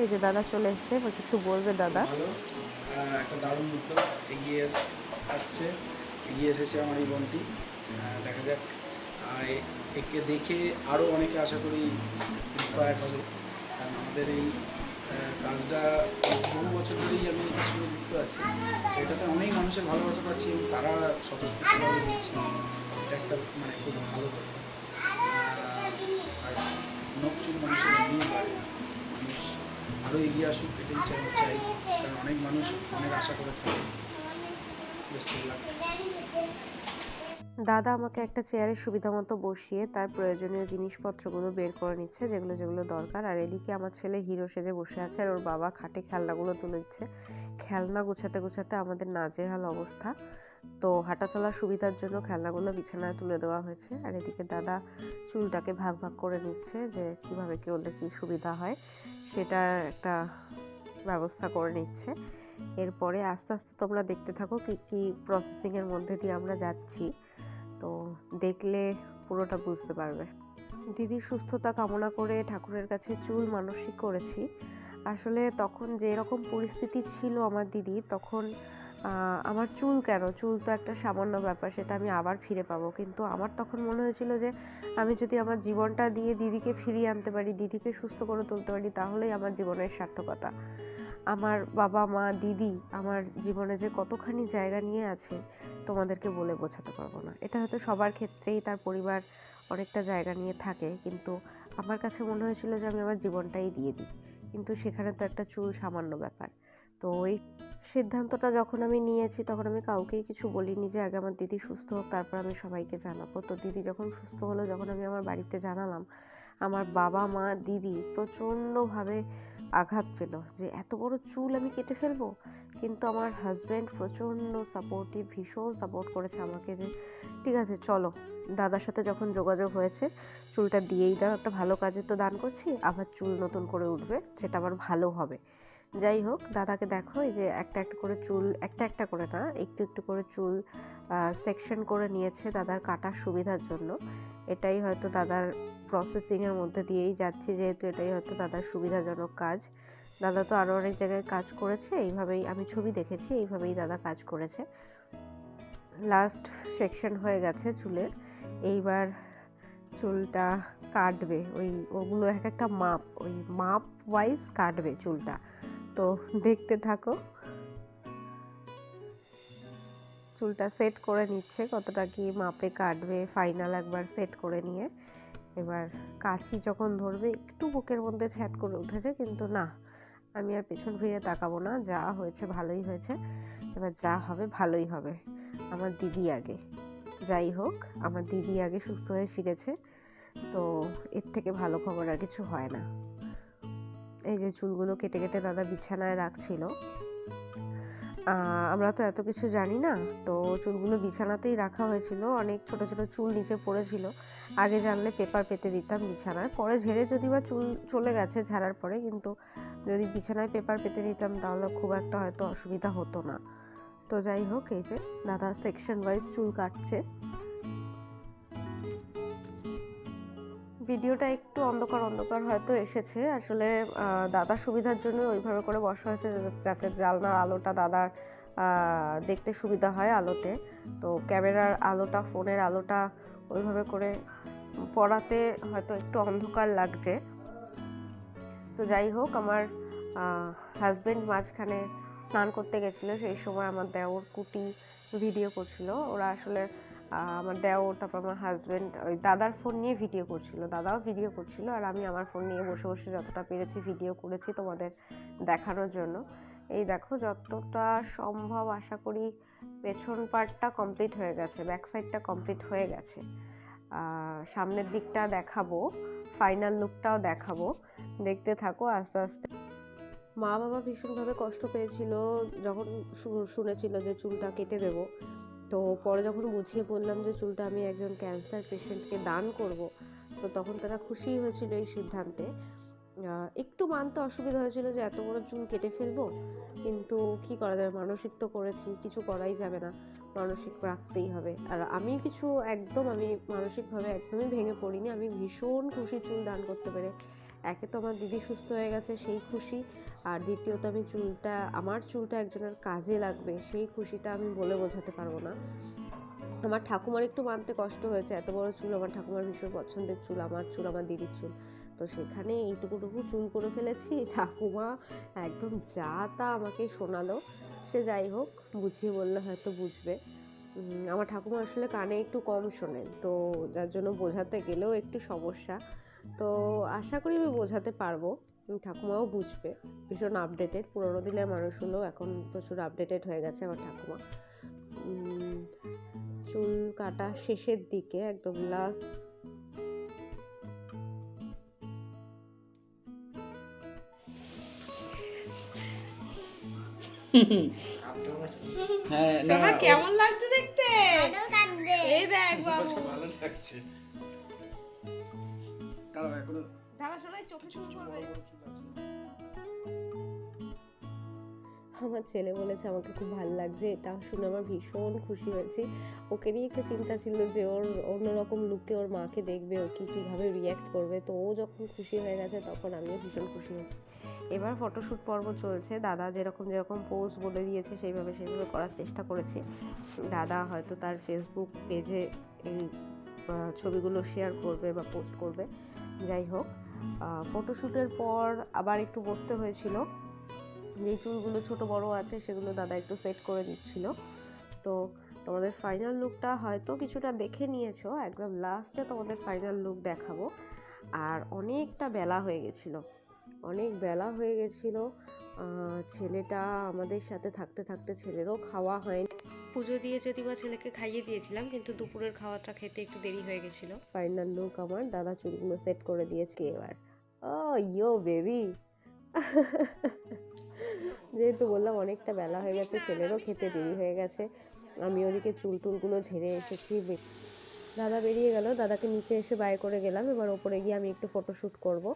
এই যে দাদা চলে এসছে কিছু বলবে দাদা। একটা দারুণ উদ্যোগ এগিয়ে আসছে। এগিয়ে এসেছে আমার এই বোনটি। দেখা যাক। আর একে দেখে আরও অনেকে আশা করি ইন্সপায়ার হবে। কারণ আমাদের এই কাজটা বহু বছর ধরেই আমি এটার সঙ্গে যুক্ত আছি। এটাতে অনেক মানুষের ভালোবাসা পাচ্ছি এবং তারা স্বতঃস্ফূর্তভাবে দিচ্ছে এটা একটা মানে খুব ভালো ব্যাপার আর চুল মানুষের মানুষ আরও এগিয়ে আসুক, এটাই চাই চাই। কারণ অনেক মানুষ অনেক আশা করে থাকে। দাদা আমাকে একটা চেয়ারের সুবিধা মতো বসিয়ে তার প্রয়োজনীয় জিনিসপত্রগুলো বের করে নিচ্ছে, যেগুলো যেগুলো দরকার। আর এদিকে আমার ছেলে হিরো সেজে বসে আছে আর ওর বাবা খাটে খেলনাগুলো তুলে দিচ্ছে। খেলনা গুছাতে গুছাতে আমাদের নাজেহাল অবস্থা। তো হাঁটা চলার সুবিধার জন্য খেলনাগুলো বিছানায় তুলে দেওয়া হয়েছে। আর এদিকে দাদা চুলটাকে ভাগ ভাগ করে নিচ্ছে যে কীভাবে কি হলে কি সুবিধা হয়। সেটার একটা ব্যবস্থা করে নিচ্ছে। এরপরে আস্তে আস্তে তোমরা দেখতে থাকো কি, কী প্রসেসিংয়ের মধ্যে দিয়ে আমরা যাচ্ছি। তো দেখলে পুরোটা বুঝতে পারবে। দিদির সুস্থতা কামনা করে ঠাকুরের কাছে চুল মানসিক করেছি। আসলে তখন যে রকম পরিস্থিতি ছিল আমার দিদি তখন আমার চুল কেন? চুল তো একটা সামান্য ব্যাপার, সেটা আমি আবার ফিরে পাবো। কিন্তু আমার তখন মনে হয়েছিল যে, আমি যদি আমার জীবনটা দিয়ে দিদিকে ফিরিয়ে আনতে পারি, দিদিকে সুস্থ করে তুলতে পারি, তাহলেই আমার জীবনের সার্থকতা। আমার বাবা মা, দিদি আমার জীবনে যে কতখানি জায়গা নিয়ে আছে, তোমাদেরকে বলে বোঝাতে পারব না। এটা হয়তো সবার ক্ষেত্রেই তার পরিবার অনেকটা জায়গা নিয়ে থাকে, কিন্তু আমার কাছে মনে হয়েছিল যে, আমি আমার জীবনটাই দিয়ে দিই। কিন্তু সেখানে তো একটা চুল সামান্য ব্যাপার। তো ওই সিদ্ধান্তটা যখন আমি নিয়েছি, তখন আমি কাউকেই কিছু বলিনি যে, আগে আমার দিদি সুস্থ হোক, তারপর আমি সবাইকে জানাব। তো দিদি যখন সুস্থ হলো, যখন আমি আমার বাড়িতে জানালাম, আমার বাবা, মা, দিদি প্রচণ্ডভাবে আঘাত পেল যে, এত বড় চুল আমি কেটে ফেলব? কিন্তু আমার হাজব্যান্ড প্রচণ্ড সাপোর্টিভ ভীষণ সাপোর্ট করেছে আমাকে যে, ঠিক আছে, চলো। দাদার সাথে যখন যোগাযোগ হয়েছে, চুলটা দিয়েই দাও, একটা ভালো কাজে তো দান করছি, আবার চুল নতুন করে উঠবে, সেটা আবার ভালো হবে। যাই হোক, দাদাকে দেখো, এই যে একটা একটা করে চুল, একটা একটা করে না, একটু একটু করে চুল সেকশন করে নিয়েছে দাদার কাটার সুবিধার জন্য। এটাই হয়তো দাদার প্রসেসিংয়ের মধ্যে দিয়েই যাচ্ছে, যেহেতু এটাই হয়তো দাদার সুবিধাজনক কাজ। দাদা তো আরও অনেক জায়গায় কাজ করেছে, এইভাবেই আমি ছবি দেখেছি, এইভাবেই দাদা কাজ করেছে। লাস্ট সেকশন হয়ে গেছে চুলের, এইবার চুলটা কাটবে, ওই ওগুলো এক একটা মাপ, ওই মাপ ওয়াইজ কাটবে চুলটা। তো দেখতে থাকো। চুলটা সেট করে নিচ্ছে, কতটা কি মাপে কাটবে ফাইনাল একবার সেট করে নিয়ে। এবার কাঁচি যখন ধরবে, একটু বুকের মধ্যে ছ্যাদ করে উঠেছে, কিন্তু না, আমি আর পেছন ফিরে তাকাবো না, যা হয়েছে ভালোই হয়েছে। এবার যা হবে ভালোই হবে, আমার দিদি আগে। যাই হোক, আমার দিদি আগে সুস্থ হয়ে ফিরেছে, তো এর থেকে ভালো খবর আর কিছু হয় না। এই যে চুলগুলো কেটে কেটে দাদা বিছানায় রাখছিল। আমরা তো এত কিছু জানি না, তো চুলগুলো বিছানাতেই রাখা হয়েছিল। অনেক ছোট ছোট চুল নিচে পড়েছিল। আগে জানলে পেপার পেতে দিতাম বিছানায়। পরে ঝেড়ে যদি বা চুল চলে গেছে ঝাড়ার পরে, কিন্তু যদি বিছানায় পেপার পেতে দিতাম, তাহলে খুব একটা হয়তো অসুবিধা হতো না। তো যাই হোক, এই যে দাদা সেকশন ওয়াইজ চুল কাটছে। ভিডিওটা একটু অন্ধকার অন্ধকার হয়তো এসেছে। আসলে দাদার সুবিধার জন্য ওইভাবে করে বসা হয়েছে যাতে- জানলার আলোটা দাদার দেখতে সুবিধা হয় আলোতে। তো ক্যামেরার আলোটা, ফোনের আলোটা ওইভাবে করে পড়াতে হয়তো একটু অন্ধকার লাগছে। তো যাই হোক, আমার হাজব্যান্ড মাঝখানে স্নান করতে গেছিল। সেই সময় আমার দেওর কুটি ভিডিও করছিল। ওরা আসলে আমার দেওর তারপর আমার হাজব্যান্ড ওই দাদার ফোন নিয়ে ভিডিও করছিল। দাদাও ভিডিও করছিল আর আমি আমার ফোন নিয়ে বসে বসে যতটা পেরেছি ভিডিও করেছি তোমাদের দেখানোর জন্য। এই দেখো, যতটা সম্ভব আশা করি পেছন পার্টটা কমপ্লিট হয়ে গেছে ব্যাক সাইডটা কমপ্লিট হয়ে গেছে। সামনের দিকটা দেখাবো ফাইনাল লুকটাও দেখাবো। দেখতে থাকো আস্তে আস্তে। মা বাবা ভীষণভাবে কষ্ট পেয়েছিল, যখন শুনেছিল যে চুলটা কেটে দেব। তো পরে যখন বুঝিয়ে বললাম যে চুলটা আমি একজন ক্যান্সার পেশেন্টকে দান করব, তো তখন তারা খুশি হয়েছিল এই সিদ্ধান্তে। একটু মানতে অসুবিধা হয়েছিল যে এত বড় চুল কেটে ফেলব, কিন্তু কি করা যাবে? মানসিক তো করেছি, কিছু করাই যাবে না। মানসিক রাখতেই হবে। আর আমি কিছু একদম, আমি মানসিকভাবে একদমই ভেঙে পড়িনি। আমি ভীষণ খুশি চুল দান করতে পেরে। একে তো আমার দিদি সুস্থ হয়ে গেছে, সেই খুশি। আর দ্বিতীয়ত আমি চুলটা, আমার চুলটা একজনের কাজে লাগবে, সেই খুশিটা আমি বলে বোঝাতে পারব না। আমার ঠাকুমার একটু মানতে কষ্ট হয়েছে, এত বড় চুল আমার ঠাকুমার ভীষণ পছন্দের চুল, আমার চুল, আমার দিদির চুল। তো সেখানে এইটুকুটুকু চুল করে ফেলেছি, ঠাকুমা একদম যা তা আমাকে শোনালো। সে যাই হোক, বুঝিয়ে বললে হয়তো বুঝবে। আমার ঠাকুমা আসলে কানে একটু কম শোনেন, তো যার জন্য বোঝাতে গেলেও একটু সমস্যা। তো আশা করি আমি বোঝাতে পারব। ঠাকুমাও বুঝবে। ভীষণ আপডেটেড পুরোনো দিনের মানুষ হলেও এখন প্রচুর আপডেটেড হয়ে গেছে আমার ঠাকুমা। উম, চুল কাটা শেষের দিকে একদম লাস্ট হ্যাঁ কেমন লাগছে দেখতে? এই দেখ বাবু। ভালো লাগছে। দাঁড়াও এখনও দাদা সোনাই চোখে চুল পড়বে। আমার ছেলে বলেছে আমাকে খুব ভালো লাগছে এটা শুনে আমার ভীষণ খুশি হয়েছি। ওকে নিয়ে একটু চিন্তা ছিল যে ওর অন্যরকম লুকে ওর মাকে দেখবে ও কি কীভাবে রিয়্যাক্ট করবে। তো ও যখন খুশি হয়ে গেছে তখন আমিও ভীষণ খুশি হয়েছি। এবার ফটোশ্যুট পর্ব চলছে। দাদা যেরকম যেরকম পোস্ট বলে দিয়েছে সেইভাবে সেইভাবে করার চেষ্টা করেছে। দাদা হয়তো তার ফেসবুক পেজে এই ছবিগুলো শেয়ার করবে বা পোস্ট করবে। যাই হোক ফটোশ্যুটের পর আবার একটু বসতে হয়েছিল। যে চুলগুলো ছোট বড় আছে সেগুলো দাদা একটু সেট করে দিচ্ছিল তো তোমাদের ফাইনাল লুকটা হয়তো কিছুটা দেখে নিয়েছো, একদম লাস্টে তোমাদের ফাইনাল লুক দেখাবো। আর অনেকটা বেলা হয়ে গেছিল, অনেক বেলা হয়ে গেছিল। ছেলেটা আমাদের সাথে থাকতে থাকতে ছেলেরও খাওয়া হয়নি। পুজো দিয়ে যদি বা ছেলেকে খাইয়ে দিয়েছিলাম, কিন্তু দুপুরের খাওয়াটা খেতে একটু দেরি হয়ে গেছিল। ফাইনাল লুক আমার, দাদা চুলগুলো সেট করে দিয়েছে এবার। ও ইয়ো বেবি যেহেতু বললাম অনেকটা বেলা হয়ে গেছে, ছেলেরও খেতে দেরি হয়ে গেছে। আমি ওদিকে চুল টুলগুলো ঝেড়ে এসেছি। দাদা বেরিয়ে গেল, দাদাকে নিচে এসে বাই করে গেলাম। এবার ওপরে গিয়ে আমি একটু ফটোশ্যুট করব।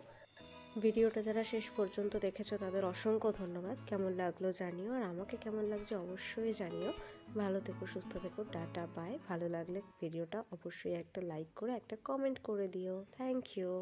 ভিডিওটা যারা শেষ পর্যন্ত দেখেছ, তাদের অসংখ্য ধন্যবাদ। কেমন লাগল জানিও, আর আমাকে কেমন লাগছে অবশ্যই জানিও। ভালো থেকো, সুস্থ থেকো, টাটা বাই ভালো লাগলে ভিডিওটা অবশ্যই একটা লাইক করে, একটা কমেন্ট করে দিও। Thank you